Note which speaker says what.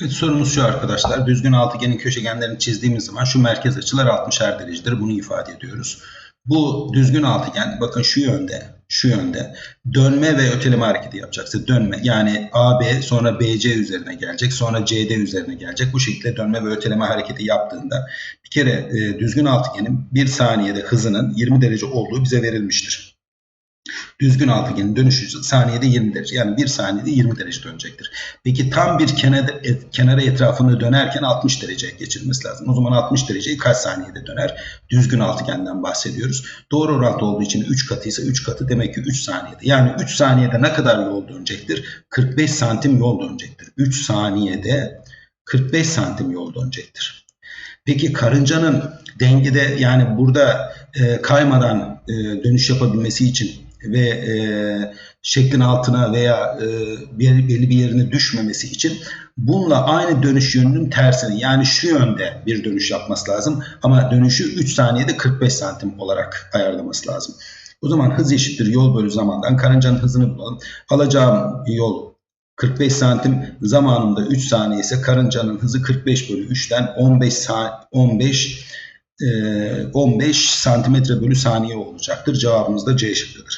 Speaker 1: Evet, sorumuz şu arkadaşlar. Düzgün altıgenin köşegenlerini çizdiğimiz zaman şu merkez açılar 60'er derecedir. Bunu ifade ediyoruz. Bu düzgün altıgen bakın şu yönde, şu yönde dönme ve öteleme hareketi yapacaksa dönme yani AB sonra BC üzerine gelecek sonra CD üzerine gelecek. Bu şekilde dönme ve öteleme hareketi yaptığında bir kere e, düzgün altıgenin bir saniyede hızının 20 derece olduğu bize verilmiştir. Düzgün altıgenin dönüşü saniyede 20 derece. Yani bir saniyede 20 derece dönecektir. Peki tam bir kenara, et, kenara etrafında dönerken 60 derece geçirmesi lazım. O zaman 60 dereceyi kaç saniyede döner? Düzgün altıgenden bahsediyoruz. Doğru orantı olduğu için 3 katı ise 3 katı demek ki 3 saniyede. Yani 3 saniyede ne kadar yol dönecektir? 45 santim yol dönecektir. 3 saniyede 45 santim yol dönecektir. Peki karıncanın dengede yani burada e, kaymadan e, dönüş yapabilmesi için ve e, şeklin altına veya e, bir, belli bir yerine düşmemesi için bununla aynı dönüş yönünün tersini yani şu yönde bir dönüş yapması lazım. Ama dönüşü 3 saniyede 45 santim olarak ayarlaması lazım. O zaman hız eşittir yol bölü zamandan karıncanın hızını bulalım. Alacağım yol 45 santim zamanında 3 saniye ise karıncanın hızı 45 bölü 3'ten 15 sa 15 e, 15 santimetre bölü saniye olacaktır. Cevabımız da C şıkkıdır.